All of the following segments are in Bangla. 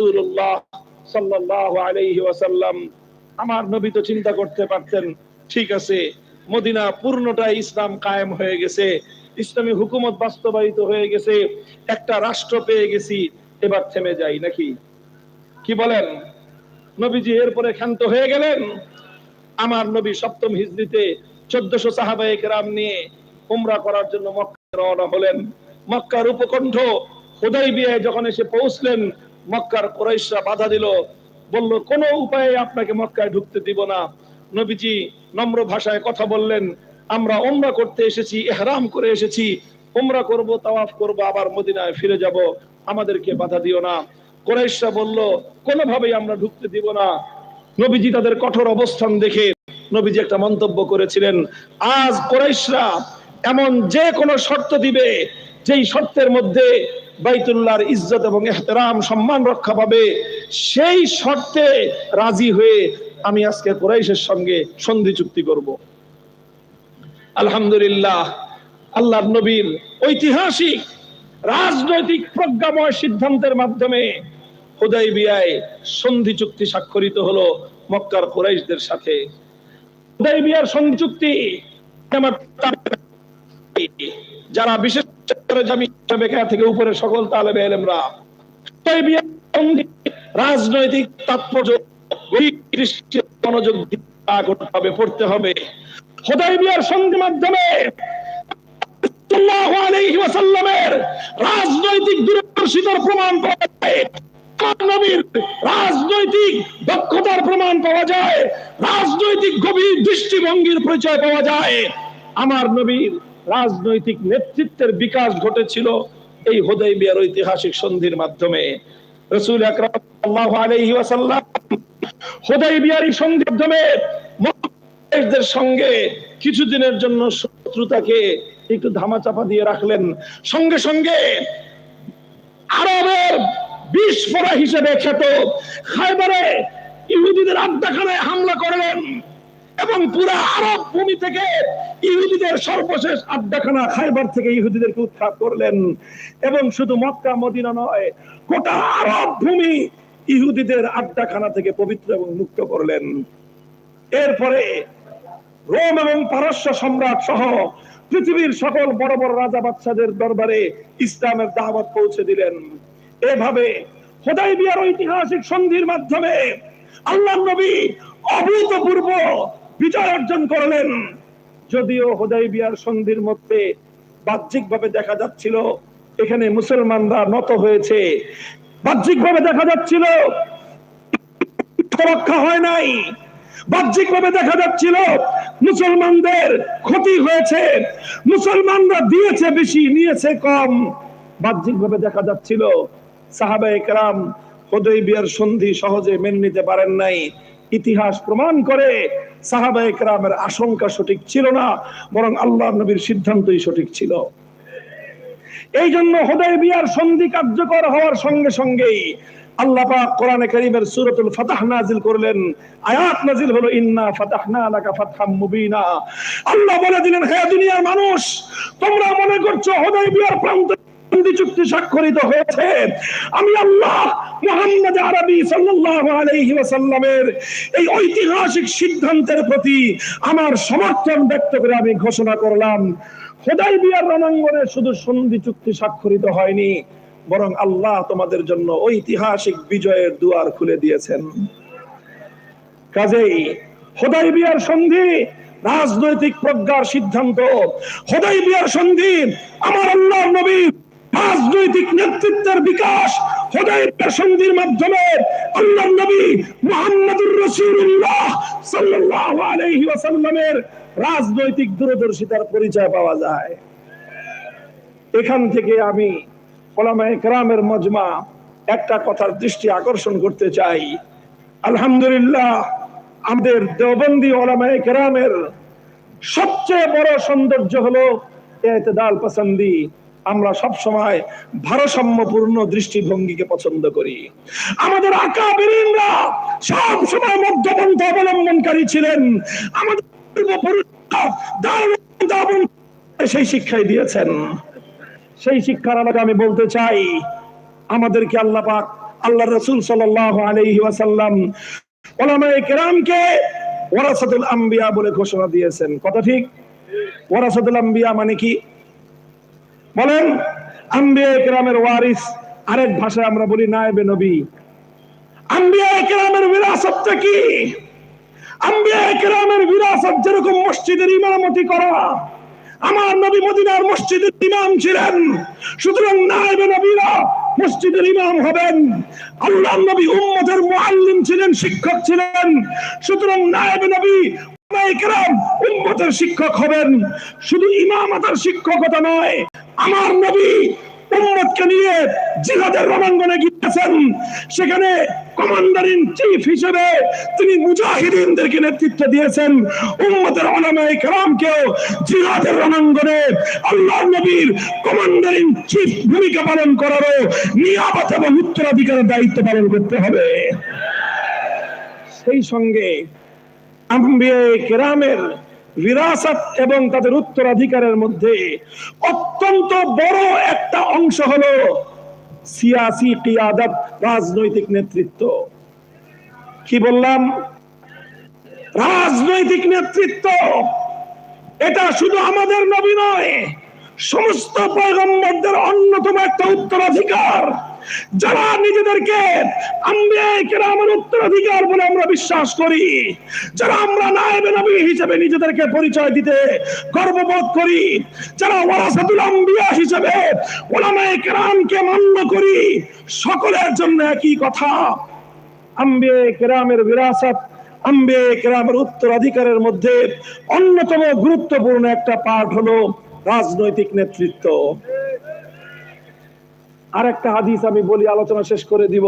রাসূলুল্লাহ সাল্লাল্লাহু আলাইহি ওয়াসাল্লাম। আমার নবী তো চিন্তা করতে পারতেন, ঠিক আছে, মদিনা পূর্ণটাই ইসলাম কায়েম হয়ে গেছে, ইসলামী হুকুমত বাস্তবায়িত হয়ে গেছে, একটা রাষ্ট্র পেয়ে গেছি, এবার থেমে যাই নাকি? কি বলেন? নবীজি এরপরে ক্ষান্ত হয়ে গেলেন। আমার নবী সপ্তম হিজরিতে চোদ্দশো সাহাবায়ে কেরাম নিয়ে উমরা করার জন্য মক্কা রওনা হলেন। মক্কার উপকণ্ঠ হুদাইবিয়ায় যখন এসে পৌঁছলেন মক্কার কুরাইশরা বাধা দিল। বলল, কোনো উপায়ে আপনাকে মক্কায় ঢুকতে দিব না। নবীজি নম্র ভাষায় কথা বললেন, আমরা উমরা করতে এসেছি ইহরাম করে এসেছি। উমরা করব, তাওয়াফ করব, আবার মদিনায় ফিরে যাব। আমাদেরকে বাধা দিও না। কুরাইশরা বলল, কোনোভাবেই আমরা ঢুকতে দিব না। নবীজি তাদের কঠোর অবস্থান দেখে নবীজি একটা মন্তব্য করেছিলেন, আজ কোরাইশরা এমন যে কোনো শর্ত দিবে, যেই শর্তের মধ্যে বাইতুল্লাহর ইজ্জত এবং এহতেরাম, সম্মান রক্ষা পাবে। সেই শর্তে রাজি হয়ে আমি আজকে কোরাইশের সঙ্গে সন্ধি চুক্তি করব। আলহামদুলিল্লাহ, আল্লাহর নবীর ঐতিহাসিক, রাজনৈতিক প্রজ্ঞাময় সিদ্ধান্তের মাধ্যমে হুদাইবিয়ায় সন্ধি চুক্তি স্বাক্ষরিত হলো মক্কার কোরাইশদের সাথে। হুদাইবিয়ার সন্ধি চুক্তি আমার যারা বিশেষ করে জামি বেকার থেকে উপরে সকল তালেবে এলেমরা রাজনৈতিক তাৎপর্য মনোযোগ হবে, পড়তে হবে। হুদাইবিয়ার সন্ধি মাধ্যমে রাজনৈতিক দূরদর্শিতার প্রমাণ পাওয়া যায়। রাজনৈতিক দক্ষতার প্রমাণ পাওয়া যায়? রাজনৈতিক গভীর দৃষ্টিভঙ্গির পরিচয় পাওয়া যায়। আমার নবীর রাজনৈতিক নেতৃত্বের বিকাশ ঘটেছিল এই হুদাইবিয়ার ঐতিহাসিক সন্ধির মাধ্যমে। রাসূল আকরাম ওয়াসাল্লাম সন্ধির মাধ্যমে সঙ্গে কিছুদিনের জন্য শত্রুতাকে একটু ধামাচাপা দিয়ে রাখলেন। সঙ্গে সঙ্গে আরবের বিস্ফোরা হিসেবে খ্যাত খাইবারে ইহুদিদের আড্ডাখানায় হামলা করলেন। এবং পুরো আরব ভূমি থেকে ইহুদিদের সর্বশেষ আড্ডাখানা খাইবার থেকে ইহুদিদেরকে উৎখাত করলেন। এবং শুধু মক্কা, মদিনা নয়, গোটা আরব ভূমি ইহুদিদের আড্ডাখানা থেকে পবিত্র এবং মুক্ত করলেন। এরপরে রোম এবং পারস্য সম্রাট সহ পৃথিবীর সকল বড় বড় রাজা বাদশাদের দরবারে ইসলামের দাওয়াত পৌঁছে দিলেন। এভাবে হোদাইবিয়ার ঐতিহাসিক সন্ধির মাধ্যমে আল্লাহ নবী অভূতপূর্ব বিজয় অর্জন করলেন। যদিও হোদাইবিয়ার সন্ধির মধ্যে বাহ্যিকভাবে দেখা যাচ্ছিল, এখানে মুসলমানরা নত হয়েছে। বাহ্যিকভাবে দেখা যাচ্ছিল, রক্ষা হয় নাই। বাহ্যিকভাবে দেখা যাচ্ছিল, মুসলমানদের ক্ষতি হয়েছে। মুসলমানরা দিয়েছে বেশি, নিয়েছে কম। বাহ্যিকভাবে দেখা যাচ্ছিল সাহাবা একরাম হুদাইবিয়ার সন্ধি সহজে মেনে নিতে পারেন নাই। ইতিহাস প্রমাণ করে সাহাবা একরামের আশঙ্কা সঠিক ছিল না, বরং আল্লাহ নবীর সিদ্ধান্তই সঠিক ছিল। এই জন্য হুদাইবিয়ার সন্ধি কার্যকর হওয়ার সঙ্গে সঙ্গেই আল্লাহ পাক কোরআনে কারীমের ফাতহ নাজিল করলেন। আয়াত নাজিল হলো, ইন্না ফাতাহনা লাকা ফাতহাম মুবিনা। আল্লাহ বলে দিলেন, হে দুনিয়ার মানুষ, তোমরা মনে করছ হুদাইবিয়ার প্রান্তে সন্ধি চুক্তি স্বাক্ষরিত হয়েছে। আমি আল্লাহ মুহাম্মদ আরবি সাল্লাল্লাহু আলাইহি ওয়াসাল্লামের এই ঐতিহাসিক সিদ্ধান্তের প্রতি আমার সমর্থন ব্যক্ত করে আমি ঘোষণা করলাম হুদাইবিয়ার রণাঙ্গনে শুধু সন্ধি চুক্তি স্বাক্ষরিত হয়নি, বরং আল্লাহ তোমাদের জন্য ঐতিহাসিক বিজয়ের দুয়ার খুলে দিয়েছেন। কাজেই হোদাইবিয়ার সন্ধি রাজনৈতিক প্রজ্ঞার সিদ্ধান্ত হোদাইবিয়ার সন্ধি আমার আল্লাহ নবী রাজনৈতিক নেতৃত্বের বিকাশ হোদাইবিয়ার সন্ধির মাধ্যমে আল্লাহ নবী মুহাম্মদুর রাসূলুল্লাহ সাল্লাল্লাহু আলাইহি ওয়াসাল্লামের রাজনৈতিক দূরদর্শিতার পরিচয় পাওয়া যায়। এখান থেকে আমি ওলামায়ে কেরামের মজমা একটা কথার দৃষ্টি আকর্ষণ করতে চাই। আলহামদুলিল্লাহ আমাদের দেওবন্দি ওলামায়ে কেরামের সবচেয়ে বড় সৌন্দর্য হলো এতেদাল পছন্দি। আমরা সব সময় ভারসাম্যপূর্ণ দৃষ্টিভঙ্গিকে পছন্দ করি। আমাদের আকা বেরিনরা সব সময় মধ্যপন্থা অবলম্বনকারী ছিলেন। আমাদের সেই শিক্ষাই দিয়েছেন। সেই শিক্ষার আলোকে আমি বলতে চাই, আমাদেরকে আল্লাহ পাক, আল্লাহ রসুল সাল্লাহ আলহি ওয়াসাল্লাম ওলামায়ে কেরামকে ওয়ারাসাতুল আম্বিয়া বলে ঘোষণা দিয়েছেন। কথা ঠিক? ওয়ারাসাতুল আম্বিয়া মানে কি? বলেন, আম্বিয়া ওয়ারিস, আরেক ভাষায় আমরা বলি নায়েবে নবী। বিরাসতটা কি? বিরাসত যেরকম মসজিদের ইমামতি করা, আমার নবী মদিনার মসজিদের ইমাম ছিলেন। সুতরাং নায়েবে নবীরা মসজিদের ইমাম হবেন। আল্লাহ নবী উম্মতের মুআল্লিম ছিলেন, শিক্ষক ছিলেন। সুতরাং নায়েবে নবী উম্মতের শিক্ষক হবেন। শুধু ইমামতার শিক্ষকতা নয়, আমার নবী উম্মতকে নিয়ে জিহাদের রণাঙ্গনে গিয়েছেন। সেখানে কমান্ডার ইন চিফ হিসেবে তিনি মুজাহিদিনদেরকে নেতৃত্ব দিয়েছেন। উম্মতের ওলামায়ে কেরামকেও জিহাদের রণাঙ্গনে আল্লাহর নবীর কমান্ডার ইন চিফ ভূমিকা পালন করারও নিয়ামত এবং উত্তরাধিকারের দায়িত্ব পালন করতে হবে। সেই সঙ্গে কেরামের বিরাসত এবং তাদের উত্তরাধিকারের মধ্যে অত্যন্ত বড় একটা অংশ হলো সিয়াসি কিয়াদত, রাজনৈতিক নেতৃত্ব। কি বললাম? রাজনৈতিক নেতৃত্ব। এটা শুধু আমাদের নবী নয়, সমস্ত পয়গম্বরদের অন্যতম একটা উত্তরাধিকার। যারা নিজেদেরকে উত্তরাধিকার বলে আমরা বিশ্বাস করি, যারা আমরা নায়েবে নবী হিসেবে নিজেদেরকে পরিচয় দিতে গর্ববোধ করি, যারা ওয়ারাসাতুল আম্বিয়া হিসেবে ওলামায়ে কেরামকে মান্য করি, সকলের জন্য একই কথা। আম্বে কেরামের বিরাসত আম্বে কেরামের উত্তরাধিকারের মধ্যে অন্যতম গুরুত্বপূর্ণ একটা পাঠ হলো রাজনৈতিক নেতৃত্ব। আর একটা হাদিস আমি বলি, আলোচনা শেষ করে দিব।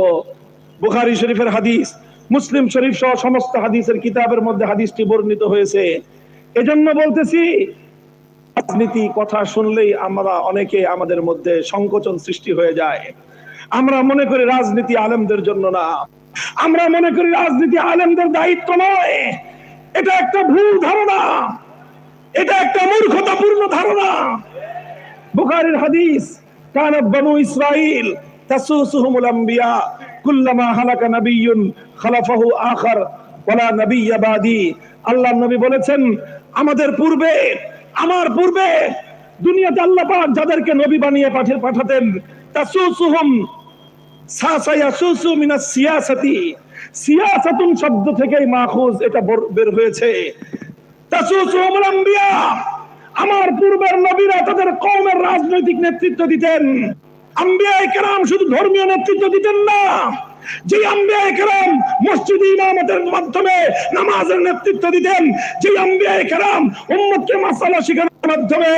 বুখারি শরীফের হাদিস, মুসলিম শরীফ সহ সমস্ত হাদিসের কিতাবের মধ্যে হাদিসটি বর্ণিত হয়েছে। এজন্য বলতেছি, রাজনীতি কথা শুনলেই আমরা অনেকে আমাদের মধ্যে সংকোচন সৃষ্টি হয়ে যায়। আমরা মনে করি রাজনীতি আলেমদের জন্য না। আমরা মনে করি রাজনীতি আলেমদের দায়িত্ব নয়। এটা একটা ভুল ধারণা। এটা একটা মূর্খতাপূর্ণ ধারণা। বুখারীর হাদিস নবী বলেছেন, আমাদের পূর্বে, আমার পূর্বে দুনিয়াতে আল্লাহ পাক যাদেরকে নবী বানিয়ে পাঠিয়ে পাঠাতেন, তাসুসুহুম সাসায়াসুসু মিনাস সিয়াসাতি। সিয়াসাতুন শব্দ থেকেই মাখুজ এটা বের হয়েছে। তাসুসুহুমুল আম্বিয়া আমার পূর্বের নবীরা তাদের কওমের রাজনৈতিক নেতৃত্ব দিতেন। আম্বিয়ায় কেরাম শুধু ধর্মীয় নেতৃত্ব দিতেন না। যে আম্বিয়া কেরাম মসজিদ ইমামতের মাধ্যমে নামাজের নেতৃত্ব দিতেন যে আম্বিয়ায় কেরাম উম্মতকে মাসালা শেখানোর মাধ্যমে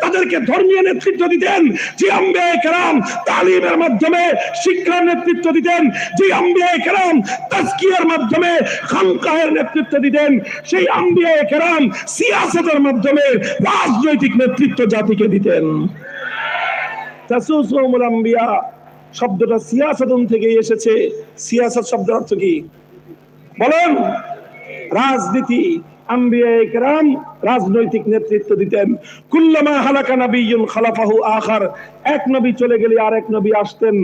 তাদেরকে ধর্মীয় নেতৃত্ব দিতেন। যে আম্বিয়া কেরাম তালিমের মাধ্যমে শিক্ষার নেতৃত্ব দিতেন। যে আম্বিয়া কেরাম তাজকিয়ার মাধ্যমে খানকাহের নেতৃত্ব দিতেন। সেই আম্বিয়া কেরাম সিয়াসতের মাধ্যমে রাজনৈতিক নেতৃত্ব জাতিকে দিতেন। আম্বিয়া শব্দটা সিয়াসাতুন থেকে এসেছে। সিয়াসাত শব্দের অর্থ কি? বলেন, রাজনীতি আম্বিয়া রাজনৈতিক নেতৃত্ব দিতেন। কুল্লামা হালাকা নাবিয়্যুন খালাফাহু আখার। এক নবী চলে গেলে আরেক নবী আসতেন।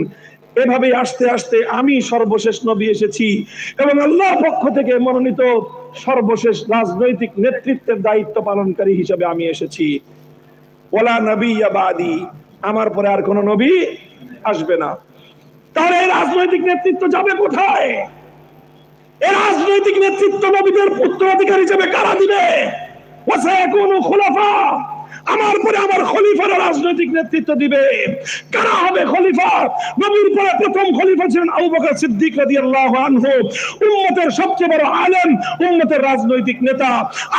এভাবে আসতে আসতে আমি সর্বশেষ নবী এসেছি এবং আল্লাহ পক্ষ থেকে মনোনীত সর্বশেষ রাজনৈতিক নেতৃত্বের দায়িত্ব পালনকারী হিসেবে আমি এসেছি। ওলা নবী আমার পরে আর কোন নবী আসবে না। তাহলে এই রাজনৈতিক নেতৃত্ব যাবে কোথায়? এই রাজনৈতিক নেতৃত্ব নবীদের অধিকার হিসেবে কারা দিবে? ওয়াসায়াকুনু আমার পরে আমার খলিফার রাজনৈতিক নেতৃত্ব দিবে। কারা হবে খলিফা? নবীর পরে প্রথম খলিফা ছিলেন আবু বকর সিদ্দিক রাদিয়াল্লাহু আনহু। উম্মতের সবচেয়ে বড় আলেম, উম্মতের রাজনৈতিক নেতা।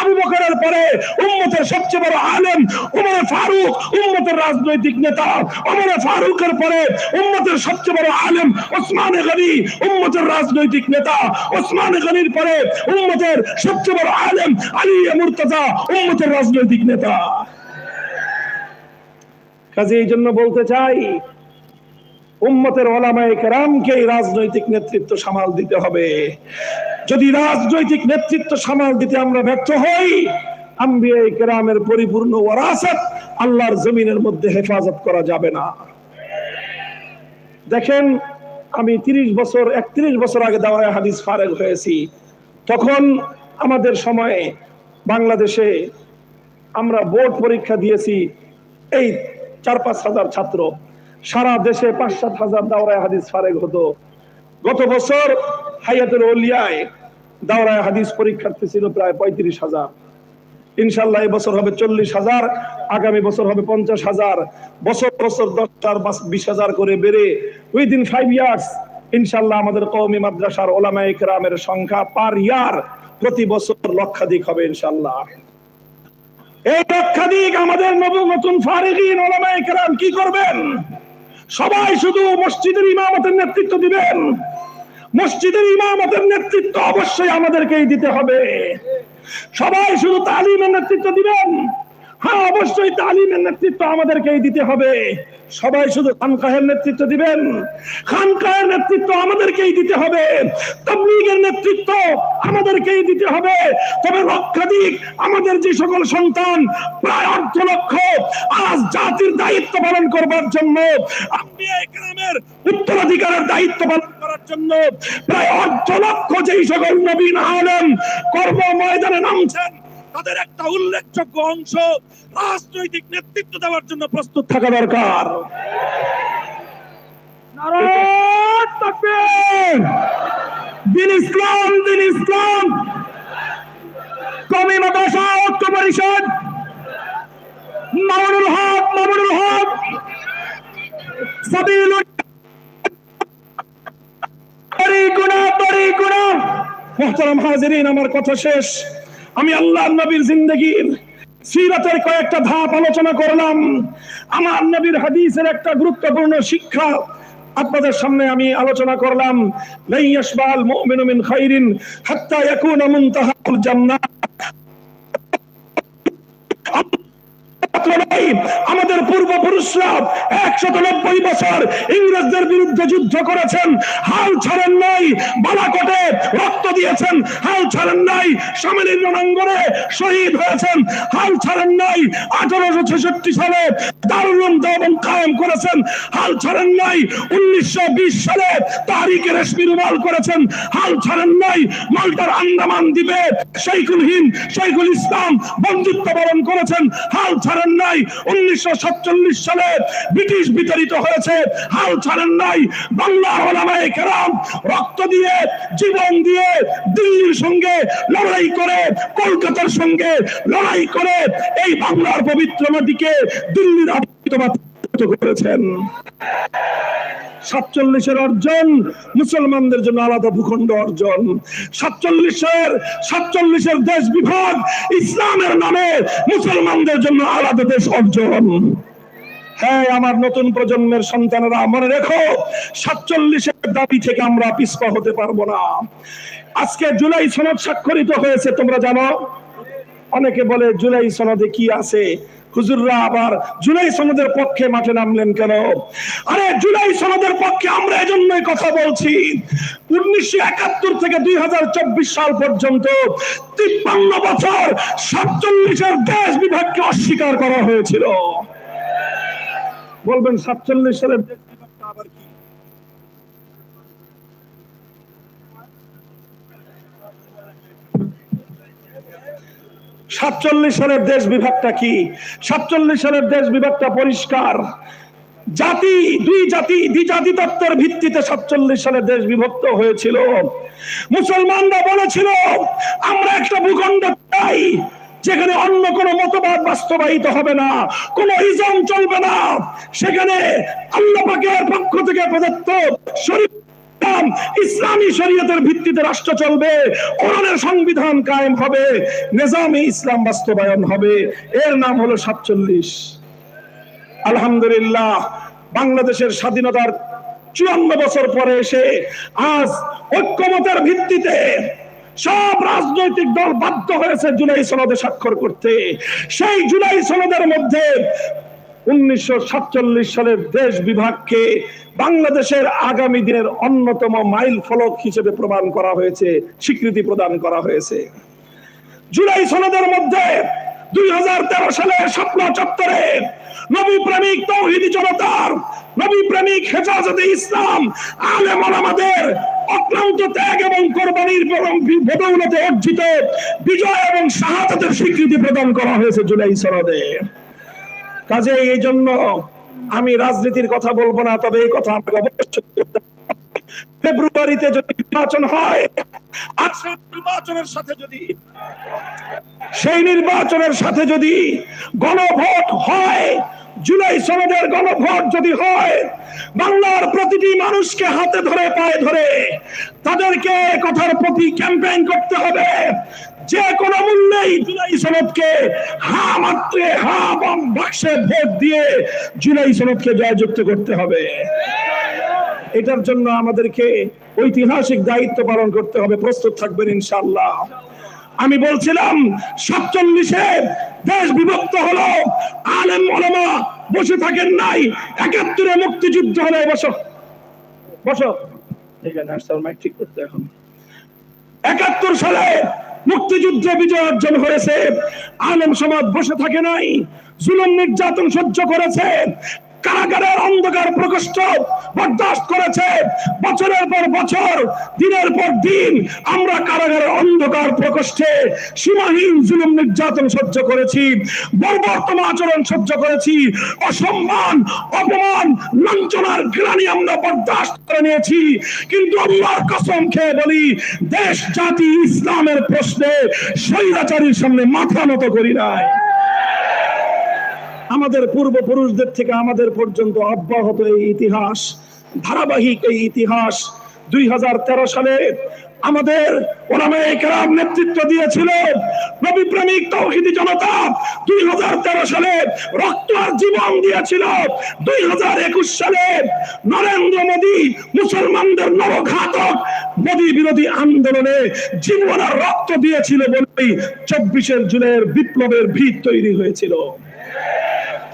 আবু বকরের পরে উম্মতের সবচেয়ে বড় আলেম, উমর ফারুক, উম্মতের রাজনৈতিক নেতা। উমর ফারুকের পরে উম্মতের সবচেয়ে বড় আলেম ওসমান গনি, উম্মতের রাজনৈতিক নেতা। ওসমান গনির পরে উম্মতের সবচেয়ে বড় আলেম আলী মুর্তজা, উম্মতের রাজনৈতিক নেতা। কাজে এই জন্য বলতে চাই, উম্মতের ওলামায়ে কেরামকে রাজনৈতিক নেতৃত্ব সামাল দিতে হবে। যদি রাজনৈতিক নেতৃত্ব সামাল দিতে আমরা ব্যর্থ হই আম্বিয়া কেরামের পরিপূর্ণ আল্লাহর জমিনের মধ্যে হেফাজত করা যাবে না। দেখেন, আমি তিরিশ বছর, একত্রিশ বছর আগে দাওয়ায় হাদিস ফারেক হয়েছি। তখন আমাদের সময়ে বাংলাদেশে আমরা বোর্ড পরীক্ষা দিয়েছি, এই চার পাঁচ হাজার ছাত্র। সারা দেশে পাঁচ সাত হাজার দাওরায় হাদিস ফারেক হতো। গত বছর হায়াতের ওলিয়ায় দাওরায় হাদিস পরীক্ষার্থী ছিল প্রায় পঁয়ত্রিশ হাজার। ইনশাল্লাহ বছর হবে চল্লিশ হাজার, আগামী বছর হবে পঞ্চাশ হাজার। বছর বছর দশ হাজার বিশ হাজার করে বেড়ে উইদিন ফাইভ ইয়ার্স ইনশাল্লাহ আমাদের কৌমি মাদ্রাসার ওলামা ইকরামের সংখ্যা পার ইয়ার প্রতি বছর লক্ষাধিক হবে ইনশাল্লাহ এই লক্ষাধিক আমাদের নতুন নতুন ফারিগিন ওলামা কেরাম কি করবেন? সবাই শুধু মসজিদের ইমামতের নেতৃত্ব দিবেন। মসজিদের ইমামতের নেতৃত্ব অবশ্যই আমাদেরকেই দিতে হবে। সবাই শুধু তালিমের নেতৃত্ব দিবেন। হ্যাঁ অবশ্যই তালিমের নেতৃত্ব আমাদেরকেই দিতে হবে। সবাই শুধু খানকাহের নেতৃত্ব দিবেন। খানকাহের নেতৃত্ব আমাদেরকেই দিতে হবে। তবলিগের নেতৃত্ব আমাদেরকেই দিতে হবে। তবে লক্ষাধিক আমাদের যে সকল সন্তান, প্রায় অর্ধ লক্ষ। আজ জাতির দায়িত্ব পালন করবার জন্য আম্বিয়া ইকরামের উত্তরাধিকারের দায়িত্ব পালন করার জন্য প্রায় অর্ধ লক্ষ যেই সকল নবীন আলেম কর্ম ময়দানে নামছেন তাদের একটা উল্লেখযোগ্য অংশ রাজনৈতিক নেতৃত্ব দেওয়ার জন্য প্রস্তুত থাকা দরকার। ঐক্য পরিষদ, মামুনুল হক মামুনুল হক হাজিরিন, আমার কথা শেষ। আমি আল্লাহ নবীর জিন্দগির সিরাতের কয়েকটা ধাপ আলোচনা করলাম। আমার নবীর হাদিসের একটা গুরুত্বপূর্ণ শিক্ষা আপনাদের সামনে আমি আলোচনা করলাম। লাই ইয়াসবাল মুমিনু মিন খাইরিন হাত্তা ইয়াকুনা মুনতাহাল জান্নাহ নাই। আমাদের পূর্বপুরুষরা একশত নব্বই বছর ইংরেজদের বিরুদ্ধে যুদ্ধ করেছেন। হাল ছাড়েন নাই, বালাকোটে রক্ত দিয়েছেন। হাল ছাড়েন নাই সামিলির রণাঙ্গনে শহীদ হয়েছেন। হাল ছাড়েন নাই, আঠারোশো ছেষট্টি সালে দারুল দেবন কায়েম করেছেন। হাল ছাড়েন নাই, উনিশশো বিশ সালে তারিখে রেশমি রুমাল করেছেন। হাল ছাড়েন নাই মাল্টার আন্দামান দ্বীপে শেখুল হিন্দ শেখুল ইসলাম বন্ধুত্ব বরণ করেছেন। হাল ছাড়েন নাই, উনিশশো সাতচল্লিশ সালে ব্রিটিশ বিতাড়িত হয়েছে। হাল ছাড়েন নাই, বাংলার ওলামায়ে রক্ত দিয়ে, জীবন দিয়ে দিল্লির সঙ্গে লড়াই করে, কলকাতার সঙ্গে লড়াই করে এই বাংলার পবিত্র মাটিকে দিল্লির আবৃত করেছেন। সাতচল্লিশের অর্জন, মুসলমানদের জন্য আলাদা ভূখণ্ড অর্জন। সাতচল্লিশের সাতচল্লিশের দেশ বিভাগ ইসলামের নামে মুসলমানদের জন্য আলাদা দেশ অর্জন। হ্যাঁ আমার নতুন প্রজন্মের সন্তানেরা, মনে রেখো, সাতচল্লিশের দাবি থেকে আমরা পিছপা হতে পারব না। আজকে জুলাই সনদ স্বাক্ষরিত হয়েছে, তোমরা জানো? অনেকে বলে, জুলাই সনদে কি আছে? হুজুররা আবার জুলাই সনদের পক্ষে মাঠে নামলেন কেন? আরে, জুলাই সনদের পক্ষে আমরা এজন্যই কথা বলছি। উনিশশো একাত্তর থেকে দুই হাজার চব্বিশ সাল পর্যন্ত তিপ্পান্ন বছর সাতচল্লিশের দেশ বিভাগকে অস্বীকার করা হয়েছিল। বলবেন সাতচল্লিশ সালের দেশ বিভাগটা আবার কি সাতচল্লিশ সালের দেশ বিভাগটা কি? সাতচল্লিশ সালের দেশ বিভাগটা পরিষ্কার। জাতি, দুই জাতি দ্বিজাতি তত্ত্বের ভিত্তিতে সাতচল্লিশ সালে দেশ বিভক্ত হয়েছিল। মুসলমানরা বলেছিল, আমরা একটা ভূখণ্ড চাই, যেখানে অন্য কোনো মতবাদ বাস্তবায়িত হবে না, কোনো ইজম চলবে না। সেখানে আল্লাহ পাকের পক্ষ থেকে প্রদত্ত শরীফ ইসলাম, ইসলামী শরীয়তের ভিত্তিতে রাষ্ট্র চলবে, কোরআনের সংবিধান কায়েম হবে, নিজামে ইসলাম বাস্তবায়ন হবে। এর নাম হলো সাতচল্লিশ। আলহামদুলিল্লাহ, বাংলাদেশের স্বাধীনতার চুয়ান্ন বছর পরে এসে আজ ঐক্যমতের ভিত্তিতে সব রাজনৈতিক দল বাধ্য হয়েছে জুলাই সনদে স্বাক্ষর করতে। সেই জুলাই সনদের মধ্যে উনিশশো সালের দেশ বিভাগকে বাংলাদেশের আগামী দিনের অন্যতম মাইল ফলক হিসেবে প্রমাণ করা হয়েছে, স্বীকৃতি প্রদান করা হয়েছে। জুলাই সনদের মধ্যে দুই হাজার তেরো সালের স্বপ্ন চত্বরে নবী প্রেমিক তৌহিদি জনতার, নবী প্রেমিক হেফাজতে ইসলাম আমাদের অক্লান্ত ত্যাগ এবং কোরবানির বদৌলতে অর্জিত বিজয় এবং শাহাদাতের স্বীকৃতি প্রদান করা হয়েছে জুলাই সনদে। কাজে এই জন্য আমি রাজনীতির কথা বলব না, তবে এই কথা আমাকে অবশ্যই ফেব্রুয়ারিতে যদি নির্বাচন হয় নির্বাচনের সাথে যদি, সেই নির্বাচনের সাথে যদি গণভোট হয় জুলাই সনদের গণভোট যদি হয়, বাংলার প্রতিটি মানুষকে হাতে ধরে, পায়ে ধরে তাদেরকে কথার প্রতি ক্যাম্পেইন করতে হবে। যে কোনো মূল্যেই জুলাই সনদকে হা মাত্রে, হা বাম বাক্সে ভোট দিয়ে জুলাই সনদকে জয়যুক্ত করতে হবে। এটার জন্য আমাদেরকে ঐতিহাসিক দায়িত্ব পালন করতে হবে, প্রস্তুত থাকবেন ইনশাল্লাহ আমি বলছিলাম, সাতচল্লিশে দেশ বিভক্ত হলো, আলেম ওলামা বসে থাকেন নাই, একাত্তরে মুক্তিযুদ্ধ হলো বসো। বসো। ঠিক করতে এখন। একাত্তর সালে মুক্তিযুদ্ধে বিজয় অর্জন হয়েছে, আলেম সমাজ বসে থাকে নাই, জুলুম নির্যাতন সহ্য করেছে কারাগারের অন্ধকার প্রকোষ্ঠ বরদাস্ত করেছে। বছরের পর বছর, দিনের পর দিন আমরা কারাগারের অন্ধকার প্রকোষ্ঠে সীমাহীন জুলুম নির্যাতন সহ্য করেছি, বর্বর্তম আচরণ সহ্য করেছি, অসম্মান, অপমান, লাঞ্ছনার গ্লানি আমরা বরদাস্ত করে নিয়েছি। কিন্তু আল্লাহর কসম খেয়ে বলি, দেশ, জাতি, ইসলামের প্রশ্নে স্বৈরাচারীর সামনে মাথা নত করি নাই। আমাদের পূর্বপুরুষদের থেকে আমাদের পর্যন্ত অব্যাহত এই ইতিহাস, ধারাবাহিক এই ইতিহাস দুই সালে আমাদের কেরাম নেতৃত্ব দিয়েছিল নবী প্রেমিক তৌহিদি জনতা। দুই সালে রক্ত আর জীবন দিয়েছিল। দুই হাজার একুশ সালে নরেন্দ্র মোদী মুসলমানদের নরঘাতক মোদী বিরোধী আন্দোলনে জীবন আর রক্ত দিয়েছিল বলেই চব্বিশের জুলাইয়ের বিপ্লবের ভিত তৈরি হয়েছিল।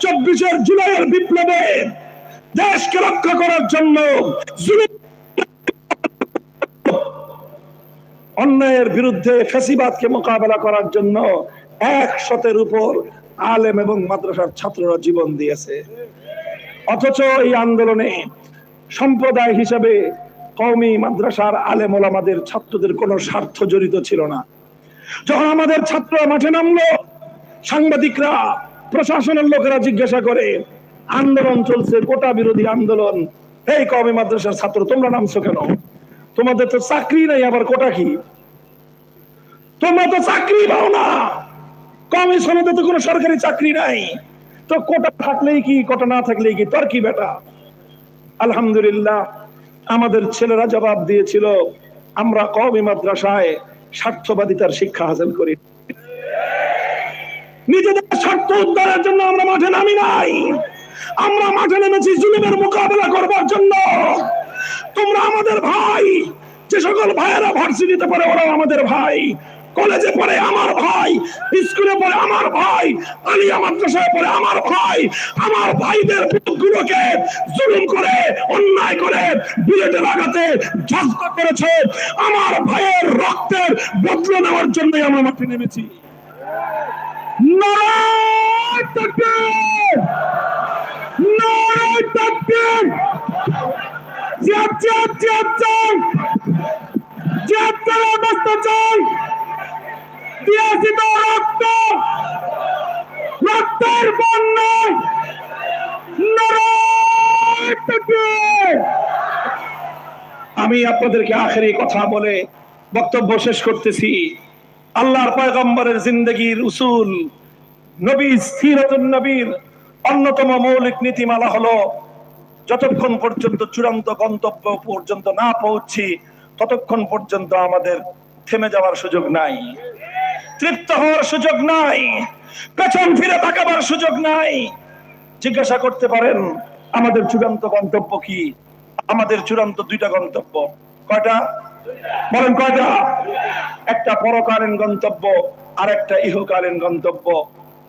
চব্বিশের জুলাইয়ের বিপ্লবে দেশকে রক্ষা করার জন্য অন্যায়ের বিরুদ্ধে ফেসিবাদকে মোকাবেলা করার জন্য এক শতের উপর আলেম এবং মাদ্রাসার ছাত্ররা জীবন দিয়েছে। অথচ এই আন্দোলনে সম্প্রদায় হিসেবে কওমি মাদ্রাসার আলেম ওলামাদের ছাত্রদের কোনো স্বার্থ জড়িত ছিল না। যখন আমাদের ছাত্ররা মাঠে নামলো, সাংবাদিকরা প্রশাসনের লোকেরা জিজ্ঞাসা করে, আন্দোলন চলছে, কোটা বিরোধী আন্দোলন। এই কওমি মাদ্রাসার ছাত্র, তোমরা নামছো কেন? তোমাদের তো চাকরি নাই, আবার কোটা কি? তোমরা তো চাকরি পাও না। কমই সনদে তো কোনো সরকারি চাকরি নাই। তো কোটা থাকলেই কি, কোটা না থাকলেই কি? তোর কি বেটা আলহামদুলিল্লাহ, আমাদের ছেলেরা জবাব দিয়েছিল, আমরা কওমি মাদ্রাসায় স্বার্থবাদিতার শিক্ষা হাসিল করি। নিজেদের স্বার্থ উদ্ধারের জন্য আমরা মাঠে নামি নাই। আমরা মাঠে নেমেছি জুলুমের মোকাবেলা করবার জন্য। তোমরা আমাদের ভাই, যে সকল ভাইয়েরা ভার্সিটিতে পড়ে ওরা আমাদের ভাই। কলেজে পড়ে আমার ভাই, স্কুলে পড়ে আমার ভাই, আলিয়া মাদ্রাসায় পড়ে আমার ভাই। আমার ভাইদের বুকগুলোকে জুলুম করে, অন্যায় করে বুলেটে লাগাতে জব্দ করেছে। আমার ভাইয়ের রক্তের বদলে নেওয়ার জন্যই আমরা মাঠে নেমেছি। আমি আপনাদেরকে আখেরি কথা বলে বক্তব্য শেষ করতেছি। আল্লাহর পয়গম্বরের জিন্দগির উসুল। নবী নবীর অন্যতম মৌলিক নীতিমালা হলো, যতক্ষণ পর্যন্ত চূড়ান্ত গন্তব্য পর্যন্ত না পৌঁছি, ততক্ষণ পর্যন্ত আমাদের থেমে যাওয়ার সুযোগ নাই, তৃপ্ত হওয়ার সুযোগ নাই, পেছন ফিরে তাকাবার সুযোগ নাই। জিজ্ঞাসা করতে পারেন, আমাদের চূড়ান্ত গন্তব্য কি? আমাদের চূড়ান্ত দুইটা গন্তব্য। কয়টা? বলেন কয়টা? একটা পরকালীন গন্তব্য আর একটা ইহকালীন গন্তব্য।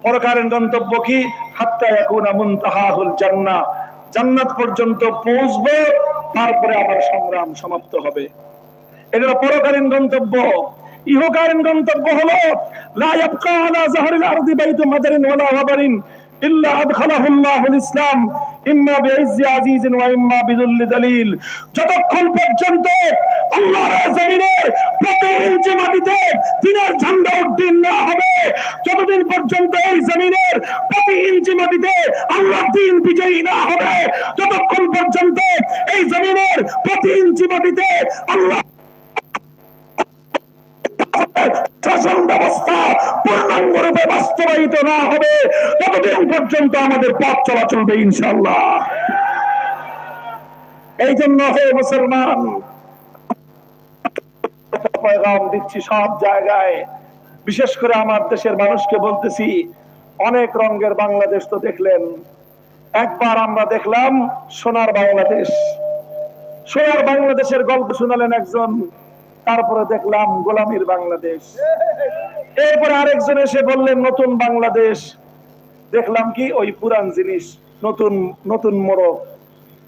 পরকালীন গন্তব্য কি? হাত্তা একুনা মুনতাহাহুল জান্নাহ। জান্নাত পর্যন্ত পৌঁছবে, তারপরে আবার সংগ্রাম সমাপ্ত হবে। এটা পরকালীন গন্তব্য। ইহকালীন গন্তব্য হলো, লা ইয়াবকা আলা জাহরিল আরদি বাইতু মাদারিন ওয়ালা আদখালাহু আল্লাহুল ইসলাম, ইম্মা বিইজ্জি আজিজিন ওয়া ইম্মা বিযুল্লি দলিল। যতক্ষণ পর্যন্ত আল্লাহর জমিনের প্রতি ইঞ্চি মাটিতে দিনের ঝান্ডা উড্ডীন না হবে, যতদিন পর্যন্ত এই জমিনের প্রতি ইঞ্চি মাটিতে আল্লাহর দিন বিজয়ী না হবে ততক্ষণ পর্যন্ত এই জমিনের প্রতি ইঞ্চি মাটিতে আল্লাহ শাসন ব্যবস্থা পূর্ণাঙ্গ রূপে বাস্তবায়িত না হবে। ততদিন পর্যন্ত আমাদের পথ চলা চলবে ইনশাল্লাহ এই জন্য হে মুসলমান দিচ্ছি সব জায়গায়। বিশেষ করে আমার দেশের মানুষকে বলতেছি, অনেক রঙের বাংলাদেশ তো দেখলেন। একবার আমরা দেখলাম সোনার বাংলাদেশ। সোনার বাংলাদেশের গল্প শোনালেন একজন তারপরে দেখলাম গোলামীর বাংলাদেশ। এরপরে আরেকজন এসে বললেন, নতুন বাংলাদেশ। দেখলাম কি, ওই পুরান জিনিস, নতুন নতুন মোড়ক।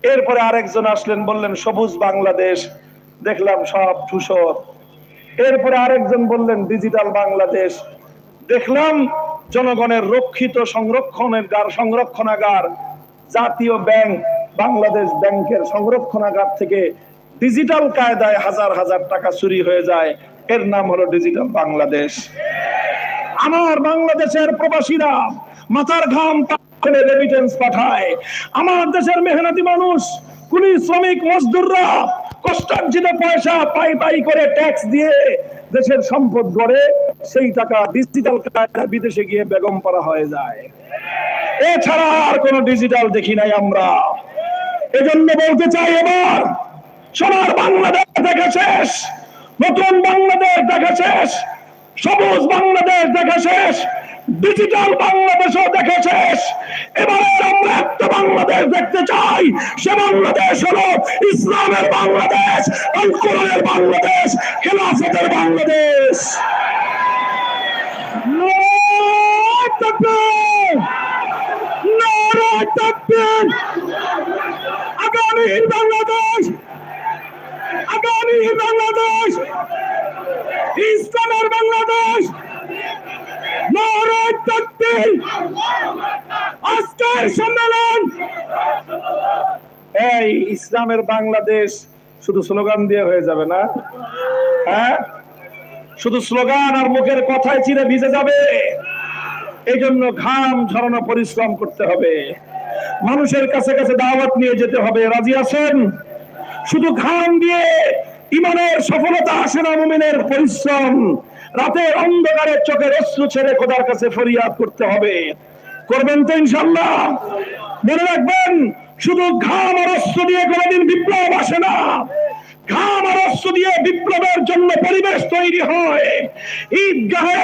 এরপরে আরেকজন আসলেন, বললেন, সবুজ বাংলাদেশ। দেখলাম সব ধূসর। এরপরে আরেকজন বললেন, ডিজিটাল বাংলাদেশ। দেখলাম জনগণের রক্ষিত সংরক্ষণের গার, সংরক্ষণাগার, জাতীয় ব্যাংক, বাংলাদেশ ব্যাংকের সংরক্ষণাগার থেকে ডিজিটাল কায়দায় হাজার হাজার টাকা চুরি হয়ে যায়। এর নাম হলো ডিজিটাল বাংলাদেশ আমার বাংলাদেশের প্রবাসীরা মাথার ঘাম রেমিটেন্স পাঠায়। আমার দেশের মেহনতি মানুষ, কুলি শ্রমিক, মজদুররা কষ্টার্জিত পয়সা পাই পাই করে ট্যাক্স দিয়ে দেশের সম্পদ গড়ে সেই টাকা ডিজিটাল বিদেশে গিয়ে বেগম পাড়া হয়ে যায়। এছাড়া আর কোন ডিজিটাল দেখি নাই আমরা। এজন্য বলতে চাই এবার সোনার বাংলাদেশ দেখা শেষ। নতুন বাংলাদেশ দেখা শেষ। সবুজ বাংলাদেশ দেখা শেষ। ডিজিটাল বাংলাদেশও দেখা শেষ। এবার আমরা একটা বাংলাদেশ দেখতে চাই। সে বাংলাদেশ হলো ইসলামের বাংলাদেশ আল বাংলাদেশ, খেলাফতের বাংলাদেশ! আগামীর বাংলাদেশ আগামীর বাংলাদেশ। ইসলামের বাংলাদেশ। সম্মেলন। এই ইসলামের বাংলাদেশ শুধু স্লোগান দিয়ে হয়ে যাবে না। হ্যাঁ? শুধু স্লোগান আর মুখের কথায় চিরে ভিজে যাবে। এই জন্য ঘাম ঝরানো পরিশ্রম করতে হবে। মানুষের কাছে কাছে দাওয়াত নিয়ে যেতে হবে। রাজি আছেন? শুধু ঘাম দিয়ে ইমানের সফলতা আসে না মুমিনের পরিশ্রম। রাতের অন্ধকারে চোখের অশ্রু ছেড়ে খোদার কাছে ফরিয়াদ করতে হবে। করবেন তো ইনশাল্লাহ মনে রাখবেন, শুধু ঘাম আর অস্ত্র দিয়ে কোনোদিন বিপ্লব আসে না। ঘাম আর অস্ত্র দিয়ে বিপ্লবের জন্য পরিবেশ তৈরি হয়। ঈদগাহে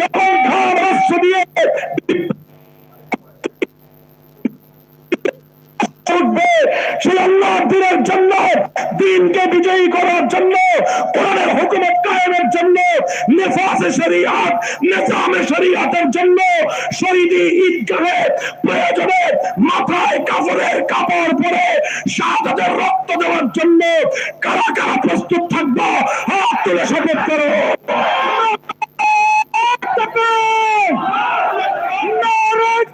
যখন ঘাম অস্ত্র দিয়ে উঠবে সেই আল্লাহ দিনের জন্য, দিনকে বিজয়ী করার জন্য, কোরআনের হুকুমত কায়েমের জন্য, নেফাসে শরিয়াত নিজামে শরিয়াতের জন্য শহীদি ঈদগাহে প্রয়োজনে মাথায় কাপড়ের কাপড় পরে শাহাদাতের রক্ত দেওয়ার জন্য কারা কারা প্রস্তুত থাকব, হাত তুলে শপথ করো তাকবীর!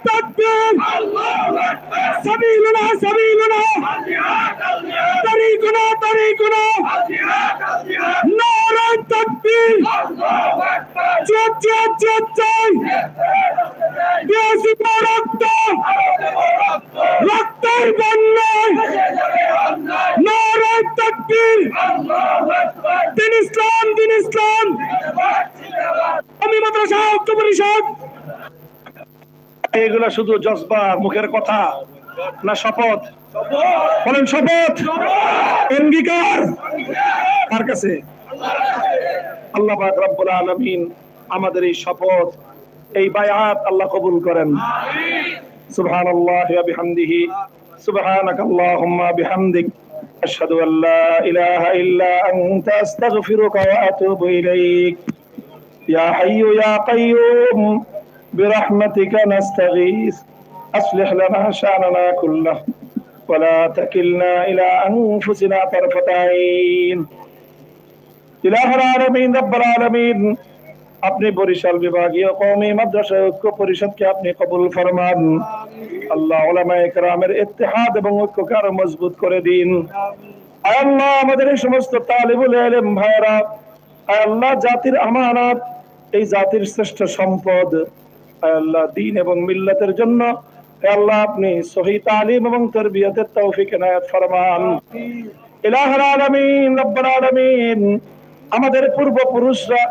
নারায়ে তাকবীর! سبيلنا سبيلنا طريقنا طريقنا نار التكبير جد جد جد جد বেশি রক্ত রক্তের বন্যায় নারায় তাকবীর দিন ইসলাম দিন ইসলাম আমি মাদ্রাসা ঐক্য পরিষদ এগুলা শুধু জজবা, মুখের কথা না শপথ? বলেন শপথ। অঙ্গীকার। কার কাছে? আল্লাহ রব্বুল আলামিন আমাদের এই শপথ, এই বায়াত আল্লাহ কবুল করেন। সুবহানাল্লাহ ওয়া বিহামদিহি। সুবহানাক আল্লাহুম্মা বিহামদিক। আল লা ইলাহা ইল্লা আনতা, আস্তাগফিরুকা ওয়া আতুবু ইলাইক। ইয়া হাইয়ু ইয়া কাইয়ুম। برحمتك نستغيث أصلح لنا شأننا كله ولا تكلنا إلى أنفسنا طرفة عين ইলাহার আলমিন রব্বাল আলমিন আপনি বরিশাল বিভাগীয় কওমি মাদ্রাসা ঐক্য পরিষদকে আপনি কবুল ফরমান আল্লাহ ওলামায়ে কেরামের ইত্তেহাদ এবং ঐক্যকে আরো মজবুত করে দিন আয় আল্লাহ আমাদের এই সমস্ত তালিবুল ইলম ভাইরা আয় আল্লাহ জাতির আমানত এই জাতির শ্রেষ্ঠ সম্পদ আয় আল্লাহ, দিন এবং মিল্লাতের জন্য আল্লাহ, আপনি সহি তালিম এবং তরবিয়তের তৌফিক এনায়েত ফরমান। ইলাহার আলামিন, রব্বুল আলামিন, আমাদের পূর্বপুরুষরা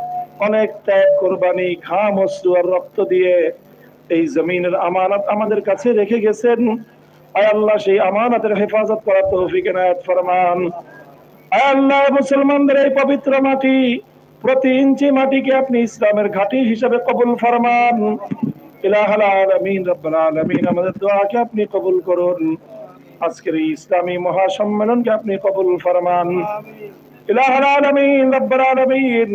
অনেক ত্যাগ, কোরবানি, ঘাম, অশ্রু আর রক্ত দিয়ে এই জমিনের আমানত আমাদের কাছে রেখে গেছেন। আয় আল্লাহ, সেই আমানতের হেফাজত করার তৌফিক এনায়েত ফরমান। আয় আল্লাহ, মুসলমানদের এই পবিত্র মাটি প্রতি ইঞ্চি মাটিকে আপনি ইসলামের ঘাঁটি হিসাবে কবুল ফরমান। ইলাহাল আলামিন রব্বুল আলামিন আমাদের দোয়াকে আপনি কবুল করুন। আজকের এই ইসলামী মহাসম্মেলনকে আপনি কবুল ফরমান। ইলাহাল আলামিন রব্বুল আলামিন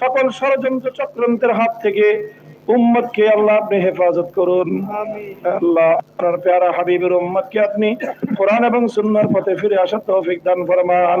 সকল ষড়যন্ত্র চক্রান্তের হাত থেকে উম্মতকে আল্লাহ আপনি হেফাজত করুন। আল্লাহ আপনার প্যারা হাবিবের উম্মতকে আপনি কোরআন এবং সুন্নাহর পথে ফিরে আসার তৌফিক দান ফরমান।